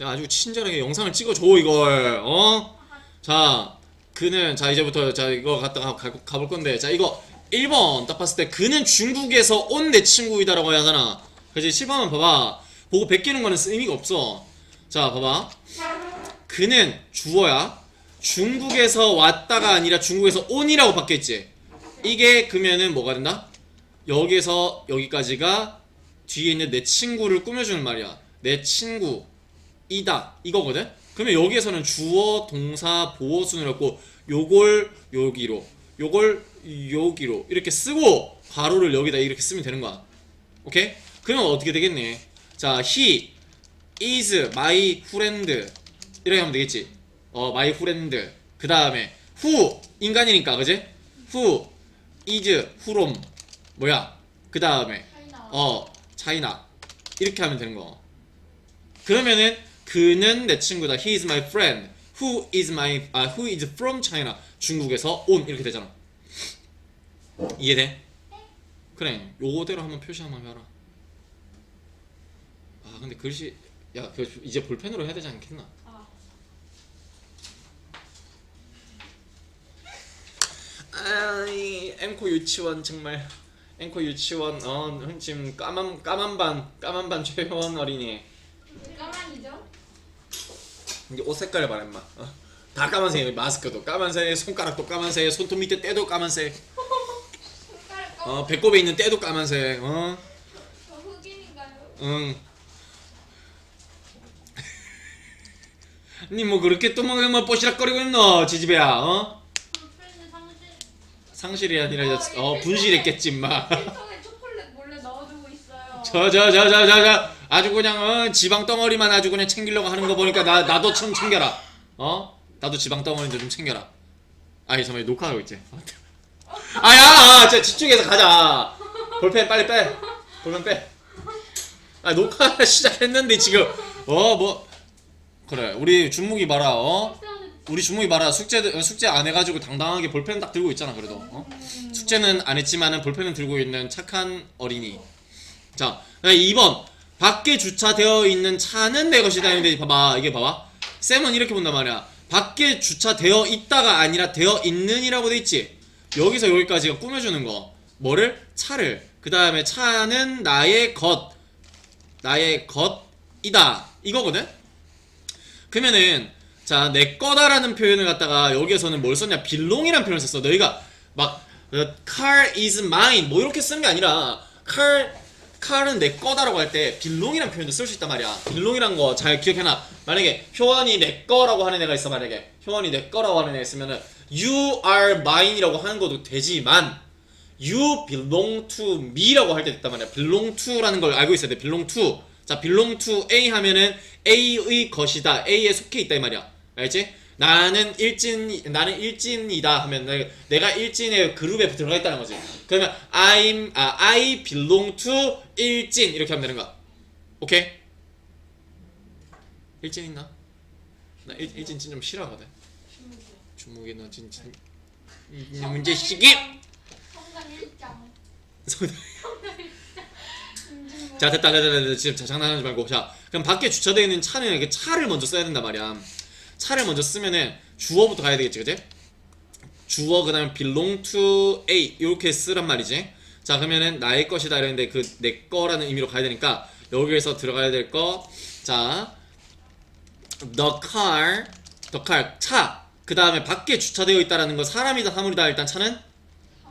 내가 아주 친절하게 영상을 찍어줘 이걸. 어? 자 그는 자 이제부터 자 이거 갖다가 가, 가 볼 건데. 자 이거 1번 딱 봤을 때 그는 중국에서 온 내 친구이다 라고 하잖아 그지? 7번만 봐봐. 보고 베끼는 거는 의미가 없어. 자 봐봐. 그는 주어야. 중국에서 왔다가 아니라 중국에서 온이라고 바뀌었지. 이게 그러면은 뭐가 된다? 여기서 여기까지가 뒤에 있는 내 친구를 꾸며주는 말이야. 내 친구 이다 이거거든? 그러면 여기에서는 주어 동사 보어순을 갖고 요걸 여기로 요걸 여기로 이렇게 쓰고 괄호를 여기다 이렇게 쓰면 되는 거야 오케이? 그러면 어떻게 되겠니? 자 he is my friend 이렇게 하면 되겠지 어 my friend 그 다음에 who 인간이니까 그지? who is from 뭐야 그 다음에. 어 차이나 이렇게 하면 되는 거 그러면은 그는 내 친구다. He is my friend. Who is my 아 who is from China? 중국에서 온. 이렇게 되잖아. 이해돼? 그래. 요거대로 한번 표시 한번 해봐라. 아 근데 글씨 야그 이제 볼펜으로 해야 되지 않겠나? 아, 아이 앵코 유치원 정말. 앵코 유치원 어 지금 까만 까만 반 까만 반 최효원 어린이 까만이죠? 이제 옷 색깔을 말해 인마 어. 다 까만색 마스크도 까만색 손가락도 까만색 손톱 밑에 때도 까만색. 어 배꼽에 있는 때도 까만색 어 저 흑인인가요? 응. 니 뭐 그렇게 또 뭐, 뭐 뽀시락거리고 있노 지지배야 어 사무실. 상실이 아니라 이제, 어 분실했겠지 인마 필통에 초콜릿 몰래 넣어두고 있어요. 저저저저저저 아주 그냥 어, 지방 덩어리만 아주 그냥 챙기려고 하는 거 보니까 나 나도 좀 챙겨라. 어? 나도 지방 덩어리 좀 챙겨라. 아니 잠깐만 녹화하고 있지. 아야 저 집중해서 가자. 볼펜 빨리 빼. 볼펜 빼아 녹화 시작했는데 지금. 어 뭐. 그래 우리 준묵이 봐라 어? 우리 준묵이 봐라. 숙제 숙제 안 해가지고 당당하게 볼펜 딱 들고 있잖아 그래도. 어? 숙제는 안 했지만은 볼펜은 들고 있는 착한 어린이. 자, 2번. 밖에 주차되어 있는 차는 내 것이다. 했는데 봐봐. 이게 봐봐. 쌤은 이렇게 본단 말이야. 밖에 주차되어 있다가 아니라 되어 있는이라고 돼 있지. 여기서 여기까지가 꾸며주는 거. 뭐를? 차를. 그 다음에 차는 나의 것. 나의 것이다. 이거거든? 그러면은, 자, 내 거다라는 표현을 갖다가 여기에서는 뭘 썼냐? belong이라는 표현을 썼어. 너희가 막, 어, car is mine. 뭐 이렇게 쓰는 게 아니라, car, 칼은 내 거다라고 할 때 빌롱이라는 표현도 쓸 수 있단 말이야. 빌롱이란 거 잘 기억해놔. 만약에 효원이 내 거라고 하는 애가 있어 만약에 효원이 내 거라고 하는 애 있으면은 you are mine이라고 하는 것도 되지만 you belong to me라고 할때 있단 말이야. belong to라는 걸 알고 있어야 돼. belong to. 자, belong to A 하면은 A의 것이다. A에 속해 있다 이 말이야. 알지? 나는 일진 나는 일진이다 하면 내가, 일진의 그룹에 들어가 있다는 거지. 그러면 I'm 아, I belong to 일진 이렇게 하면 되는 거야. 오케이? 일진 있나? 나 일, 일진 진짜 좀 싫어하거든. 주무기 너 진짜 이- 이 문제 시기. 성당 1장. 자 됐다 됐다 됐다 지금 자, 장난하지 말고 자 그럼 밖에 주차되어 있는 차는 그 차를 먼저 써야 된단 말이야 차를 먼저 쓰면은 주어부터 가야 되겠지 그지 주어 그 다음에 belong to A 이렇게 쓰란 말이지 자 그러면은 나의 것이다 이랬는데 그 내 거라는 의미로 가야 되니까 여기에서 들어가야 될거자 the car the car 차그 다음에 밖에 주차되어 있다라는 거 사람이다 사물이다 일단 차는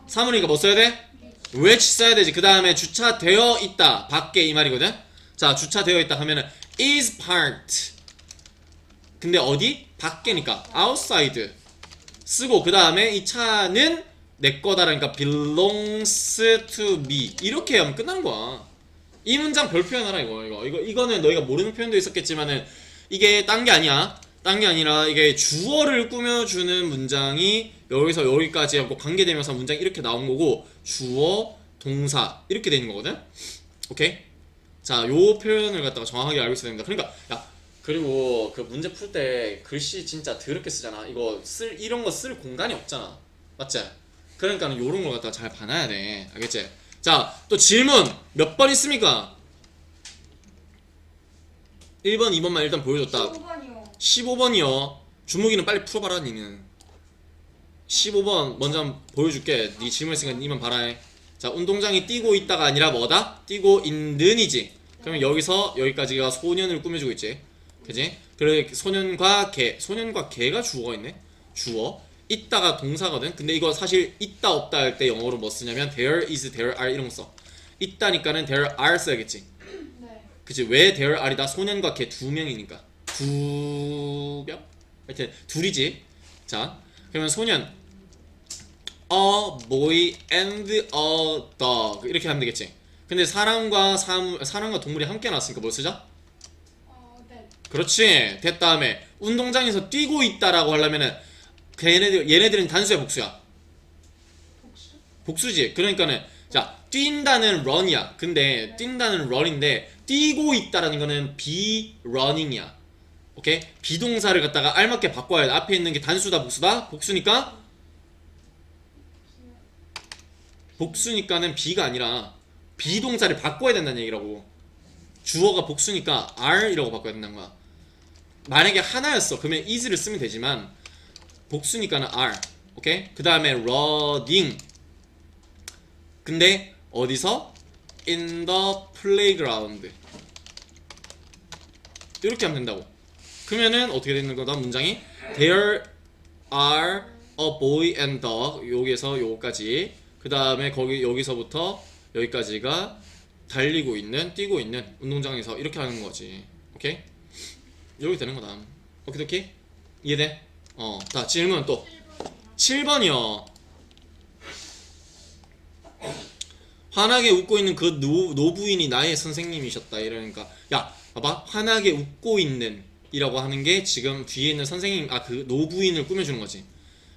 사물이니까 뭐 써야 돼? which 써야 되지. 그 다음에 주차되어 있다. 밖에 이 말이거든. 자, 주차되어 있다 하면은 is parked. 근데 어디? 밖에니까 outside 쓰고 그 다음에 이 차는 내 거다라니까 belongs to me 이렇게 하면 끝난 거야. 이 문장 별 표현하라 이거 이거 이거 이거는 너희가 모르는 표현도 있었겠지만은 이게 딴 게 아니야. 딴 게 아니라 이게 주어를 꾸며주는 문장이 여기서 여기까지 하고 관계되면서 문장이 이렇게 나온 거고 주어 동사 이렇게 되는 거거든. 오케이? 자, 요 표현을 갖다가 정확하게 알고 있어야 됩니다. 그러니까 야 그리고 그 문제 풀 때 글씨 진짜 더럽게 쓰잖아. 이거 쓸 이런 거 쓸 공간이 없잖아. 맞지? 그러니까는 요런 걸 갖다가 잘 봐놔야 돼. 알겠지? 자, 또 질문 몇 번 있습니까? 1번 2번만 일단 보여줬다 15번이요. 15번이요. 주무기는 빨리 풀어봐라 니는. 15번 먼저 한번 보여줄게. 네 질문 있으니까 니만 봐라. 해. 자 운동장에 뛰고 있다가 아니라 뭐다? 뛰고 있는이지. 그러면 여기서 여기까지가 소년을 꾸며주고 있지. 그지? 그래 소년과 개. 소년과 개가 주어가 있네. 주어. 있다가 동사거든. 근데 이거 사실 있다 없다 할 때 영어로 뭐 쓰냐면 there is, there are 이런 거 써. 있다니까는 there are 써야겠지. 네. 그치 왜 there are이다 소년과 걔두 명이니까 두 명? 하여튼 둘이지 자 그러면 소년 a boy and a dog 이렇게 하면 되겠지 근데 사람과 사물, 사람과 동물이 함께 나왔으니까 뭐 쓰자? 그렇지 됐 다 음에 운동장에서 뛰고 있다라고 하려면은 걔네들 얘네들은 단수야 복수야 복수? 복수지. 그러니까는 자 뛴다는 run이야. 근데 뛴다는 run인데 뛰고 있다라는 거는 be running이야. 오케이? 비동사를 갖다가 알맞게 바꿔야 돼. 앞에 있는 게 단수다 복수다? 복수니까 복수니까는 be가 아니라 비동사를 바꿔야 된다는 얘기라고. 주어가 복수니까 are이라고 바꿔야 된다는 거야. 만약에 하나였어. 그러면 is를 쓰면 되지만 복수니까는 are. 오케이? 그 다음에 running. 근데 어디서? in the playground. 이렇게 하면 된다고. 그러면은 어떻게 되는 거다? 문장이 there are a boy and dog 여기에서 요거까지 그 다음에 거기 여기서부터 여기까지가 달리고 있는 뛰고 있는 운동장에서 이렇게 하는 거지. 오케이? 이렇게 되는 거다. 오케이 오케이 이해돼? 어. 자 질문 또 7번이요. 환하게 웃고 있는 그 노, 노부인이 나의 선생님이셨다 이러니까 야 봐봐 환하게 웃고 있는 이라고 하는 게 지금 뒤에 있는 선생님 아 그 노부인을 꾸며주는 거지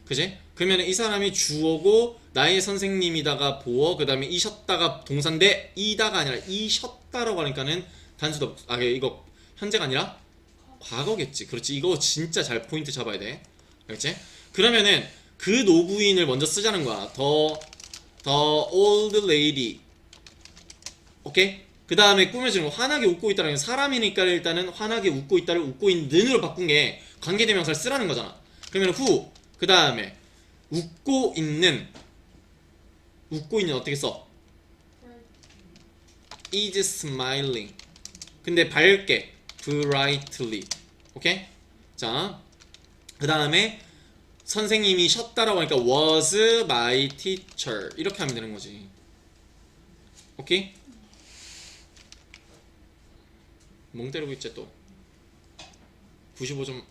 그지? 그러면 이 사람이 주어고 나의 선생님이다가 보어 그 다음에 이셨다가 동사인데 이다가 아니라 이셨다라고 하니까는 단수도 아 이거 현재가 아니라 과거겠지 그렇지 이거 진짜 잘 포인트 잡아야 돼 알겠지? 그러면은 그 노부인을 먼저 쓰자는 거야 더 The old lady. 오케이? 그 다음에 꾸며지는 거 환하게 웃고 있다는 게 사람이니까 일단은 환하게 웃고 있다를 웃고 있는으로 바꾼 게 관계대명사를 쓰라는 거잖아. 그러면 who 그 다음에 웃고 있는 웃고 있는 어떻게 써? is smiling. 근데 밝게 brightly. 오케이? 자, 그 다음에 선생님이 쉬었다라고 하니까 was my teacher 이렇게 하면 되는 거지. 오케이? 멍 때리고 있지 또. 95점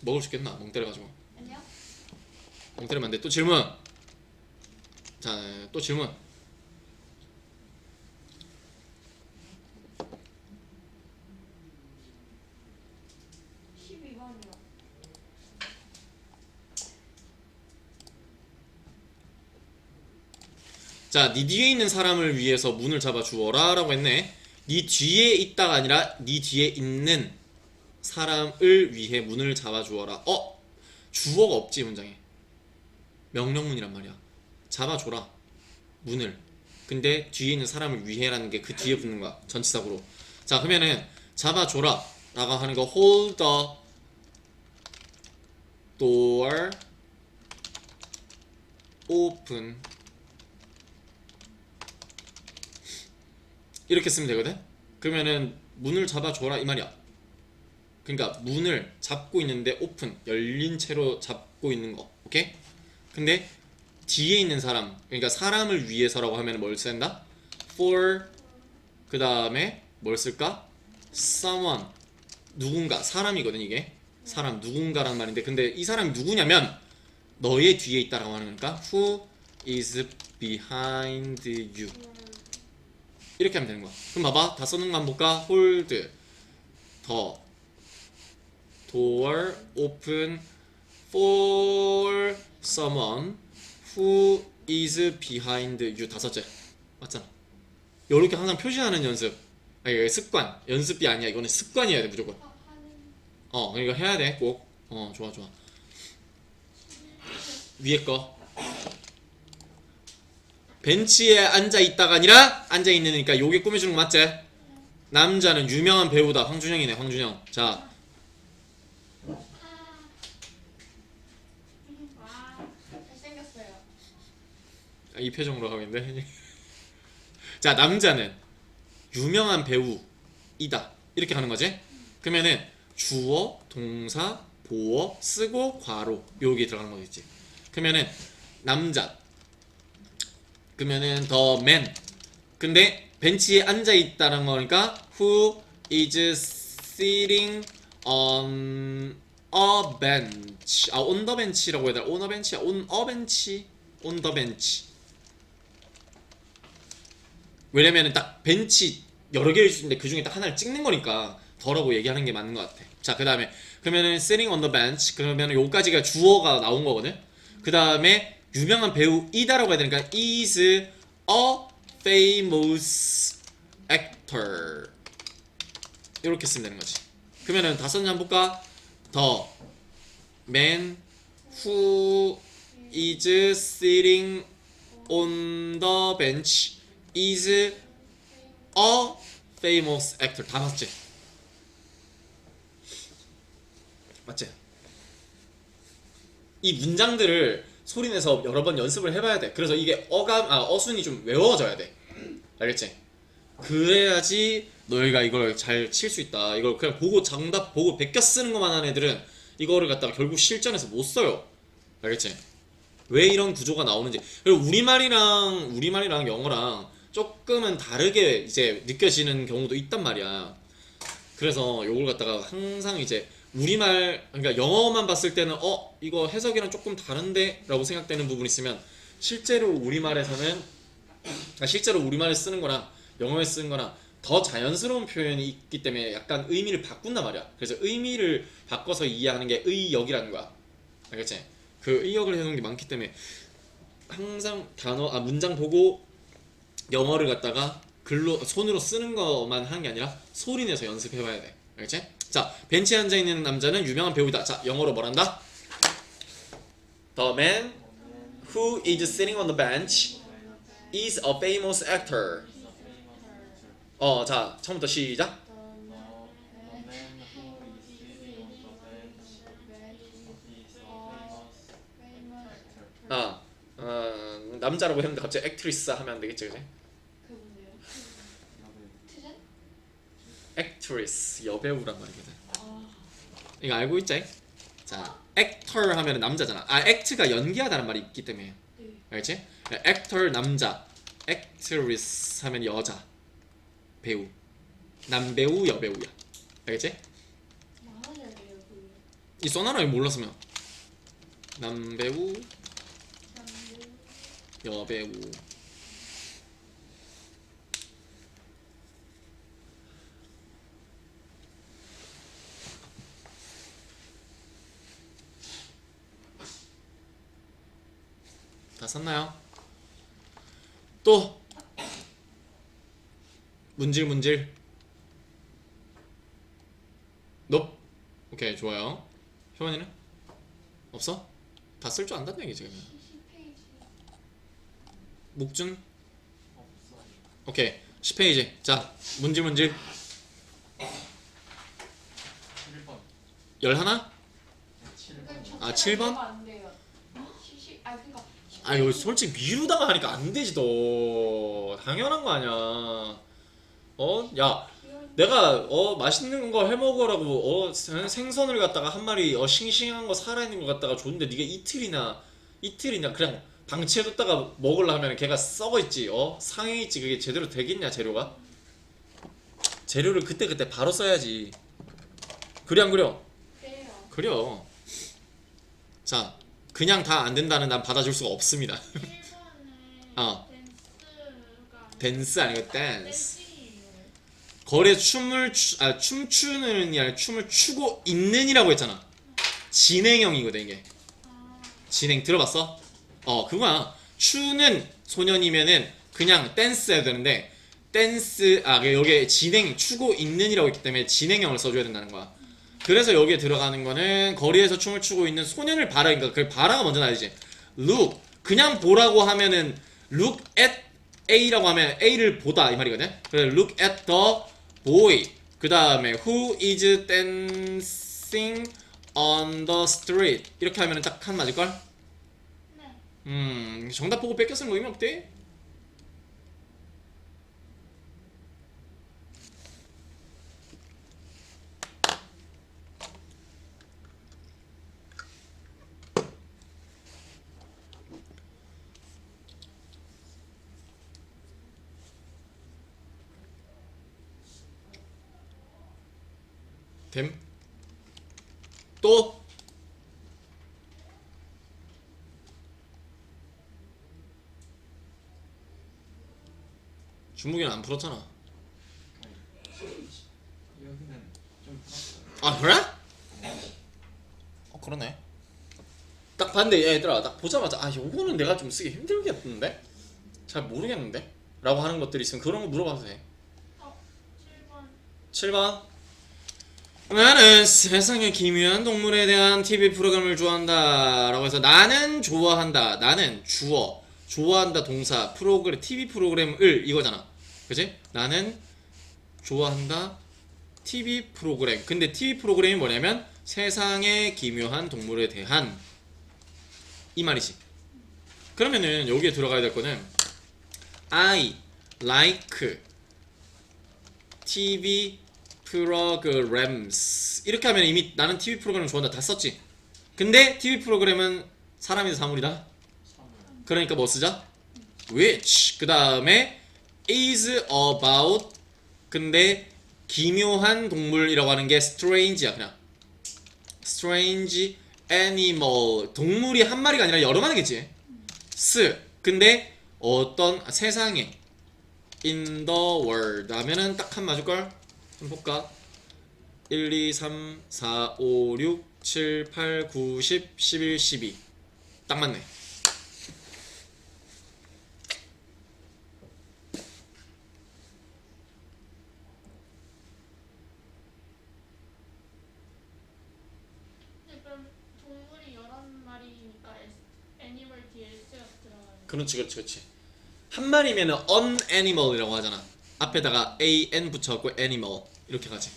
먹을 수 있겠나? 멍 때려가지고. 아니요? 멍 때리면 안 돼. 또 질문. 자, 또 질문. 십이 번이요 자, 네 뒤에 있는 사람을 위해서 문을 잡아 주어라 라고 했네. 네 뒤에 있다가 아니라 네 뒤에 있는 사람을 위해 문을 잡아 주어라. 어? 주어가 없지 문장에. 명령문이란 말이야. 잡아 줘라. 문을. 근데 뒤에 있는 사람을 위해라는 게 그 뒤에 붙는 거야. 전치사구로. 자, 그러면은 잡아 줘라 라고 하는 거 hold the door open 이렇게 쓰면 되거든. 그러면은 문을 잡아줘라 이 말이야. 그러니까 문을 잡고 있는데 오픈 열린 채로 잡고 있는 거, 오케이? 근데 뒤에 있는 사람, 그러니까 사람을 위해서라고 하면 뭘 쓴다? For 그 다음에 뭘 쓸까? Someone 누군가 사람이거든 이게 사람 누군가라는 말인데 근데 이 사람이 누구냐면 너의 뒤에 있다라고 하는 거니까 Who is behind you? 이렇게 하면 되는 거야. 그럼 봐봐. 다 써놓은 거 한번 볼까? hold, the, door, open, for someone who is behind you. 다섯째. 맞잖아. 이렇게 항상 표시하는 연습. 아니, 이거 습관. 연습이 아니야. 이거는 습관이어야 돼, 무조건. 어, 이거 해야 돼, 꼭. 어, 좋아, 좋아. 위에 거. 벤치에 앉아 있다가 아니라 앉아 있는니까 요게 꾸며주는 거 맞지? 남자는 유명한 배우다. 황준영이네. 황준영. 자, 와 잘생겼어요. 이 표정으로 하겠는데. 자, 남자는 유명한 배우이다. 이렇게 하는 거지. 그러면은 주어, 동사, 보어 쓰고 괄호 여기 들어가는 거겠지. 그러면은 남자. 그러면은 the man. 근데 벤치에 앉아 있다는 거니까 who is sitting on a bench. 아, on the bench라고 해야 되나? on a bench야. on a bench. on the bench. 왜냐면은 딱 벤치 여러 개일 수 있는데 그 중에 딱 하나를 찍는 거니까 더라고 얘기하는 게 맞는 것 같아. 자, 그 다음에 그러면은 sitting on the bench 그러면은 요까지가 주어가 나온 거거든. 그 다음에 유명한 배우이다라고 해야 되니까 is a famous actor 이렇게 쓰면 되는 거지. 그러면은 다섯 년 볼까? The man who is sitting on the bench is a famous actor 다 맞지? 맞지? 이 문장들을 소리내서 여러 번 연습을 해봐야 돼. 그래서 이게 어감, 아 어순이 좀 외워져야 돼. 알겠지? 그래야지 너희가 이걸 잘 칠 수 있다. 이걸 그냥 보고 정답 보고 베껴 쓰는 것만 한 애들은 이거를 갖다가 결국 실전에서 못 써요. 알겠지? 왜 이런 구조가 나오는지. 그리고 우리말이랑 우리말이랑 영어랑 조금은 다르게 이제 느껴지는 경우도 있단 말이야. 그래서 요걸 갖다가 항상 이제 우리말 그러니까 영어만 봤을 때는 어 이거 해석이랑 조금 다른데라고 생각되는 부분이 있으면 실제로 우리말에서는 아, 실제로 우리말을 쓰는 거랑 영어에 쓰는 거랑 더 자연스러운 표현이 있기 때문에 약간 의미를 바꾼단 말이야. 그래서 의미를 바꿔서 이해하는 게 의역이라는 거야. 알겠지? 그 의역을 해놓은 게 많기 때문에 항상 단어 아 문장 보고 영어를 갖다가 글로 손으로 쓰는 것만 하는 게 아니라 소리 내서 연습해봐야 돼. 알겠지? 자 벤치에 앉아 있는 남자는 유명한 배우다. 자 영어로 뭐란다? The man who is sitting on the bench is a famous actor. 어, 자 처음부터 시작. 아, 어, 남자라고 했는데 갑자기 액트리스 하면 안 되겠지, 그지? 그 뭔데요? 트렌? 액트리스 여배우란 말이거든. 아 이거 알고 있지? 자, 액터 하면 남자잖아. 아, 액트가 연기하다는 말이 있기 때문에. 네. 알겠지? 액터 남자, 액트리스 하면 여자, 배우, 남배우, 여배우야. 알겠지? 돼요 그. 이 써나라에 몰랐으면 남배우, 여배우. 다 썼나요? 또 문질 문질 너 오케이 좋아요 효원이는 없어? 다 쓸 줄 안다는 얘기지 그러면 10페이지. 목준 오케이 10페이지 자 문질 문질 7번 열 하나? 그러니까 아, 자체가 칠 번? 이해가 안 돼요. 시시 아 그러니까 아 이거 솔직히 미루다가 하니까 안 되지 너 당연한 거 아니야 어? 야 내가 어 맛있는 거 해먹으라고 어 생- 생선을 갖다가 한 마리 어 싱싱한 거 살아있는 거 갖다가 줬는데 네가 이틀이나 이틀이나 그냥 방치해뒀다가 먹으려 하면 걔가 썩어있지 어 상해있지 그게 제대로 되겠냐 재료가 재료를 그때그때 바로 써야지 그래 안 그려? 때요. 그려 자 그냥 다 안 된다는 난 받아줄 수가 없습니다 1번에 어. 댄스 아니고 댄스. 거래 춤을 추, 아 춤추는 이 아니라 춤을 추고 있는이라고 했잖아. 진행형이거든 이게. 아, 진행 들어봤어? 어 그거야. 추는 소년이면은 그냥 댄스 해야 되는데 댄스 아 여기에 진행 추고 있는이라고 했기 때문에 진행형을 써줘야 된다는 거야. 그래서 여기에 들어가는 거는 거리에서 춤을 추고 있는 소년을 봐라 그러니까 그 봐라가 먼저 나야지. look 그냥 보라고 하면은 look at A라고 하면 A를 보다 이 말이거든. 그래 look at the boy. 그 다음에 who is dancing on the street. 이렇게 하면 딱한 맞을 걸? 네. 음, 정답 보고 뺏겼으면 뭐 의미 없대. 됨. 또 중국이는 안 풀었잖아. 아 그래? 어 그러네. 딱 봤는데 얘들아 딱 보자마자 아 요거는 내가 좀 쓰기 힘들겠는데 잘 모르겠는데 라고 하는 것들이 있으면 그런 거 물어봐도 돼. 어, 7번. 7번 나는 세상의 기묘한 동물에 대한 TV 프로그램을 좋아한다 라고 해서 나는 좋아한다 나는 주어 좋아한다 동사 프로그램 TV 프로그램을 이거잖아. 그지? 나는 좋아한다 TV 프로그램. 근데 TV 프로그램이 뭐냐면 세상의 기묘한 동물에 대한 이 말이지. 그러면은 여기에 들어가야 될 거는 I like TV 프로그램스. 이렇게 하면 이미 나는 TV 프로그램을 좋아한다. 다 썼지. 근데 TV 프로그램은 사람이다 사물이다. 사물. 그러니까 뭐 쓰자? which. 그 다음에 is about. 근데 기묘한 동물이라고 하는 게 strange야 그냥. strange animal. 동물이 한 마리가 아니라 여러 마리겠지. 스 근데 어떤 아, 세상에. in the world. 하면은 딱 한 맞을걸? 한번 볼까? 1, 2, 3, 4, 5, 6, 7, 8, 9, 10, 11, 12. 딱 맞네. 네. 그렇지, 그렇지, 그렇지. 한 마리면은 an animal이라고 하잖아. 앞에다가 an 붙여갖고 animal 이렇게 가지.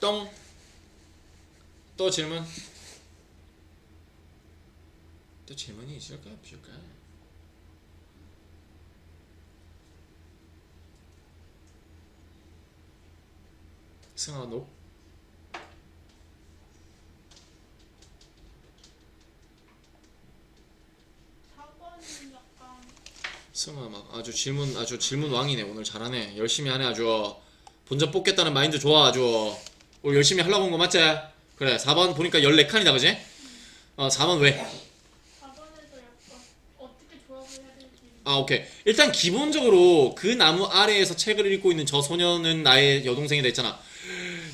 똥. 또 질문. 또 질문이 있을까 없을까? 승아 너 4번은 약간 승아 막 아주 질문 아주 질문 왕이네 오늘 잘하네 열심히 하네 아주 본전 뽑겠다는 마인드 좋아 아주 오늘 열심히 하려고 온 거 맞지? 그래 4번 보니까 14칸이다 그지? 어 4번 왜? 4번에서 약간 어떻게 조합을 해야 될지 아 오케이 일단 기본적으로 그 나무 아래에서 책을 읽고 있는 저 소녀는 나의 여동생이다 했잖아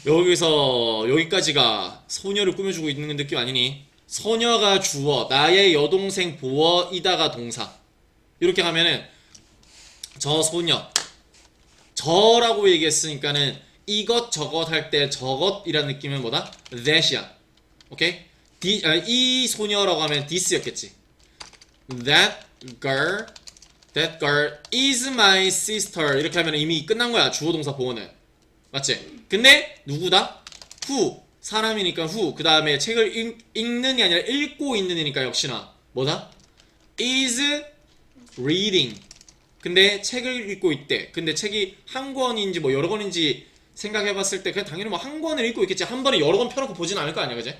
여기서 여기까지가 소녀를 꾸며주고 있는 느낌 아니니? 소녀가 주어 나의 여동생 보어이다가 동사 이렇게 하면은 저 소녀 저라고 얘기했으니까는 이것 저것 할 때 저것이라는 느낌은 뭐다? that이야 오케이? 디, 아, 이 소녀라고 하면 this였겠지 That girl That girl is my sister 이렇게 하면 이미 끝난 거야 주어 동사 보어는 맞지? 근데 누구다? who 사람이니까 who 그 다음에 책을 읽, 읽는이 아니라 읽고 있는 이니까 역시나 뭐다? is reading. 근데 책을 읽고 있대. 근데 책이 한 권인지 뭐 여러 권인지 생각해봤을 때 그냥 당연히 뭐 한 권을 읽고 있겠지. 한 번에 여러 권 펴놓고 보진 않을 거 아니야 그지?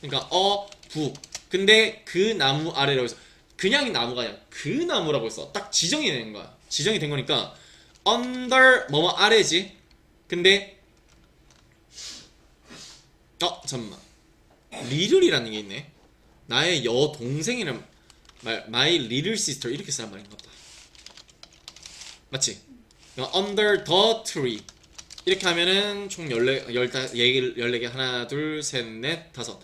그러니까 어, 부. 근데 그 나무 아래라고 해서 그냥 나무가 아니라 그 나무라고 했어 딱 지정이 된 거야. 지정이 된 거니까 under 뭐뭐 아래지? 근데 어 잠깐만. 리를이라는 게 있네. 나의 여동생이란 말 my little sister 이렇게 쓰란 말인 것 같다. 맞지? under the tree. 이렇게 하면은 총 14, 14, 14개 하나 둘 셋 넷 다섯.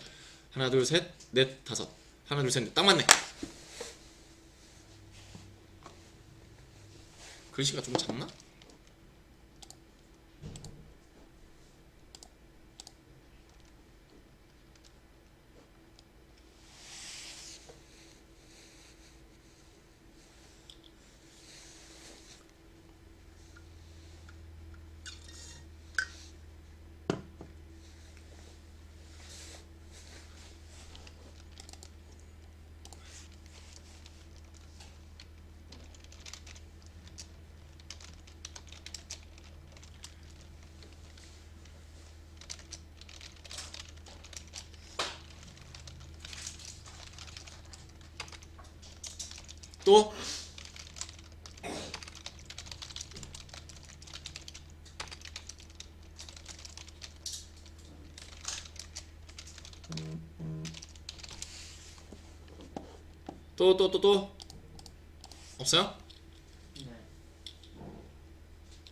하나 둘 셋 넷 다섯. 하나 둘 셋 넷. 딱 맞네. 글씨가 좀 작나? 또 또 또 또 또 없어요? 네.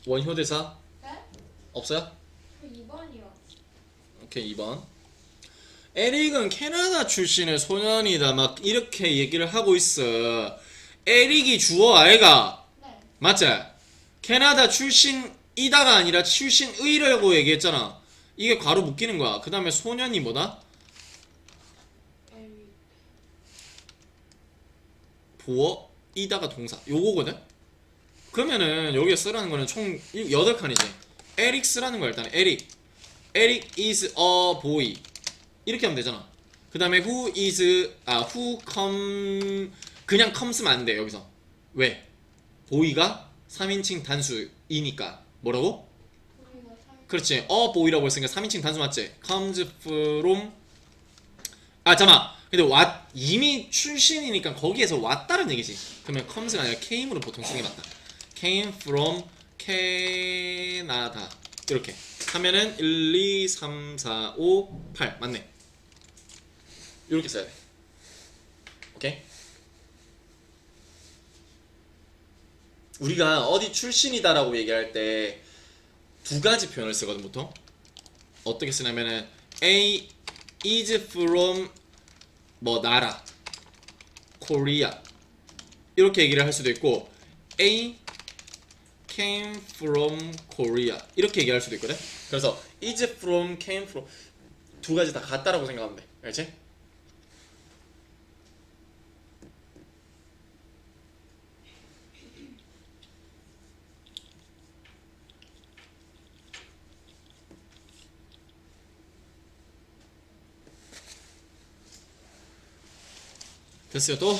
원효대사 네? 없어요? 그 2번이요. 오케이 2번 에릭은 캐나다 출신의 소년이다 막 이렇게 얘기를 하고 있어 에릭이 주어 아이가 네. 맞지? 캐나다 출신이다가 아니라 출신의라고 얘기했잖아 이게 괄호 묶이는 거야 그 다음에 소년이 뭐다? 에릭. 보어 이다가 동사 요거거든? 그러면은 여기에 쓰라는 거는 총 8칸이지 에릭 쓰라는 거야 일단 에릭 에릭 is a boy 이렇게 하면 되잖아 그 다음에 who is 아 who come 그냥 come쓰면 안 돼 여기서. 왜? boy가 3인칭 단수이니까. 뭐라고? 그렇지. a boy라고 했으니까 3인칭 단수 맞지? comes from 아 잠깐만. 근데 왔 이미 출신이니까 거기에서 왔다는 얘기지. 그러면 comes가 아니라 came으로 보통 쓰는 게 맞다. came from Canada. 이렇게. 하면은 1, 2, 3, 4, 5, 8 맞네. 이렇게 써야 돼. 오케이 우리가 어디 출신이다라고 얘기할 때 두 가지 표현을 쓰거든 보통. 어떻게 쓰냐면은 A is from 뭐 나라 Korea. 이렇게 얘기를 할 수도 있고 A came from Korea. 이렇게 얘기할 수도 있거든. 그래서 is from came from 두 가지 다 같다라고 생각하면 돼. 알지? 됐어요 또?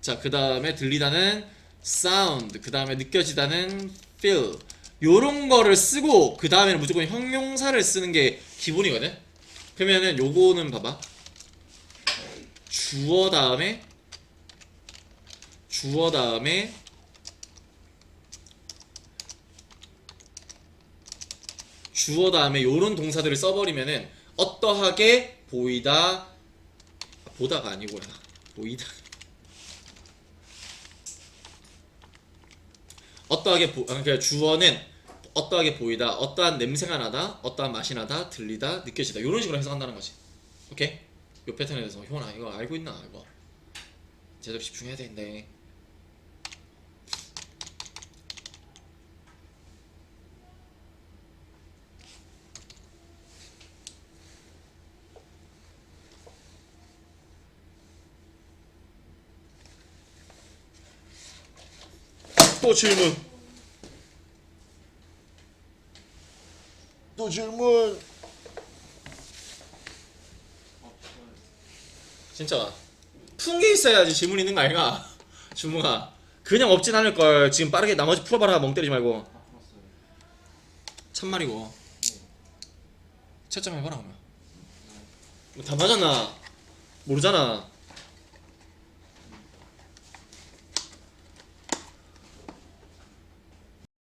자, 그 다음에 들리다는 sound, 그 다음에 느껴지다는 feel. 요런 거를 쓰고, 그 다음에는 무조건 형용사를 쓰는 게 기본이거든? 그러면은 요거는 봐봐. 주어 다음에, 주어 다음에, 주어 다음에 요런 동사들을 써버리면은 어떠하게 보이다, 보다가 아니구나. 보이다. 어떠하게 보, 아, 그러니까 주어는 어떠하게 보이다, 어떠한 냄새가 나다, 어떠한 맛이 나다, 들리다, 느껴지다 이런 식으로 해석한다는 거지. 오케이? 요 패턴에 대해서 효나 이거 알고 있나 이거 제대로 집중해야 되는데. 또 질문. 또 질문. 진짜 푼게 있어야지 질문 있는 거 아닌가? 주무가 그냥 없진 않을 걸 지금 빠르게 나머지 풀어봐라 멍 때리지 말고 다. 참말이고 네. 채점 해봐라 그러면 뭐다 맞았나? 모르잖아